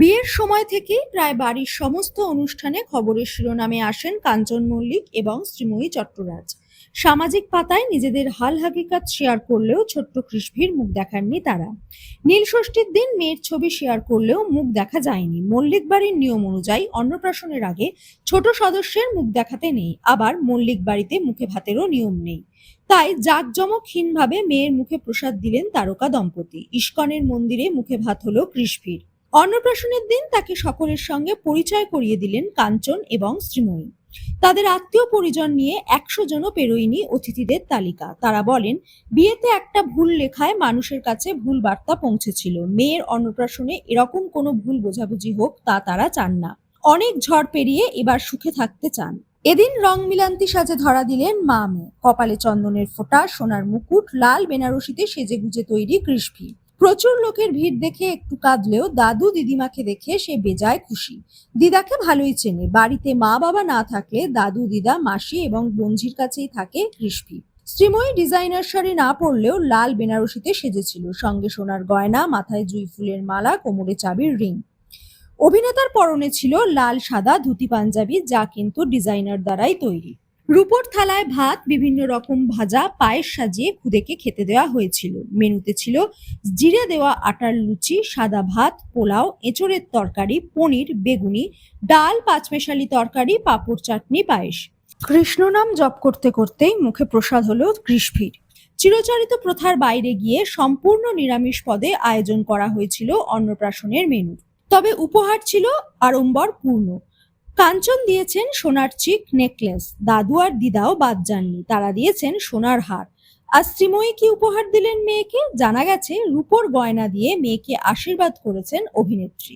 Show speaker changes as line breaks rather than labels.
বিয়ের সময় থেকেই প্রায় বাড়ির সমস্ত অনুষ্ঠানে খবরের শিরোনামে আসেন কাঞ্চন মল্লিক এবং শ্রীময়ী চট্টরাজ। সামাজিক পাতায় নিজেদের হাল হাকিকাত শেয়ার করলেও ছোট্ট কৃষ্ভির মুখ দেখাননি তারা। নীল ষষ্ঠীর দিন মেয়ের ছবি শেয়ার করলেও মুখ দেখা যায়নি। মল্লিক বাড়ির নিয়ম অনুযায়ী অন্নপ্রাশনের আগে ছোট সদস্যের মুখ দেখাতে নেই। আবার মল্লিক বাড়িতে মুখে ভাতেরও নিয়ম নেই। তাই জাঁকজমকহীনভাবে মেয়ের মুখে প্রসাদ দিলেন তারকা দম্পতি। ইস্কনের মন্দিরে মুখে ভাত হলো কৃষ্ভির অন্নপ্রাশনের দিন তাকে সকলের সঙ্গে পরিচয় করিয়ে দিলেন কাঞ্চন এবং শ্রীময়ী। তাদের আত্মীয় পরিজন নিয়ে একশো জনও পেরোয়নি অতিথিদের তালিকা। তারা বলেন, বিয়েতে একটা ভুল লেখায় মানুষের কাছে ভুল বার্তা পৌঁছেছিল। মেয়ের অন্নপ্রাশনে এরকম কোনো ভুল বোঝাবুঝি হোক তা তারা চান না। অনেক ঝড় পেরিয়ে এবার সুখে থাকতে চান। এদিন রং মিলান্তি সাজে ধরা দিলেন মা মেয়ে কপালে চন্দনের ফোঁটা, সোনার মুকুট, লাল বেনারসিতে সেজে গুজে তৈরি কৃষ্ভি। প্রচুর লোকের ভিড় দেখে একটু কাঁদলেও দাদু দিদিমাকে দেখে সে বেজায় খুশি। দিদাকে ভালোই চেনে। বাড়িতে মা বাবা না থাকলে দাদু, দিদা, মাসি এবং বঞ্জির কাছেই থাকে কৃষ্ভি শ্রীময়ী ডিজাইনার শাড়ি না পরলেও লাল বেনারসিতে সেজেছিল। সঙ্গে সোনার গয়না, মাথায় জুই ফুলের মালা, কোমরে চাবির রিং। অভিনেতার পরনে ছিল লাল, সাদা, ধুতি, পাঞ্জাবি, যা কিন্তু ডিজাইনার দ্বারাই তৈরি। রূপোর থালায় ভাত, বিভিন্ন রকম ভাজা, পায়েস সাজিয়ে খুদেকে খেতে দেওয়া হয়েছিল। মেনুতে ছিল জিরে দেওয়া আটার লুচি, সাদা ভাত, পোলাও, এঁচড়ের তরকারি, পনির, বেগুনি, ডাল, পাঁচমেশালি তরকারি, পাঁপড় চাটনি, পায়েস। কৃষ্ণ নাম জপ করতে করতেই মুখে প্রসাদ হলো কৃষ্ভির। চিরচরিত প্রথার বাইরে গিয়ে সম্পূর্ণ নিরামিষ পদে আয়োজন করা হয়েছিল অন্নপ্রাশনের মেনু। তবে উপহার ছিল আড়ম্বর পূর্ণ কাঞ্চন দিয়েছেন সোনার চিক নেকলেস। দাদু আর দিদাও বাদ যাননি, তারা দিয়েছেন সোনার হার। আর শ্রীময়ী কি উপহার দিলেন মেয়েকে? জানা গেছে, রূপোর গয়না দিয়ে মেয়েকে আশীর্বাদ করেছেন অভিনেত্রী।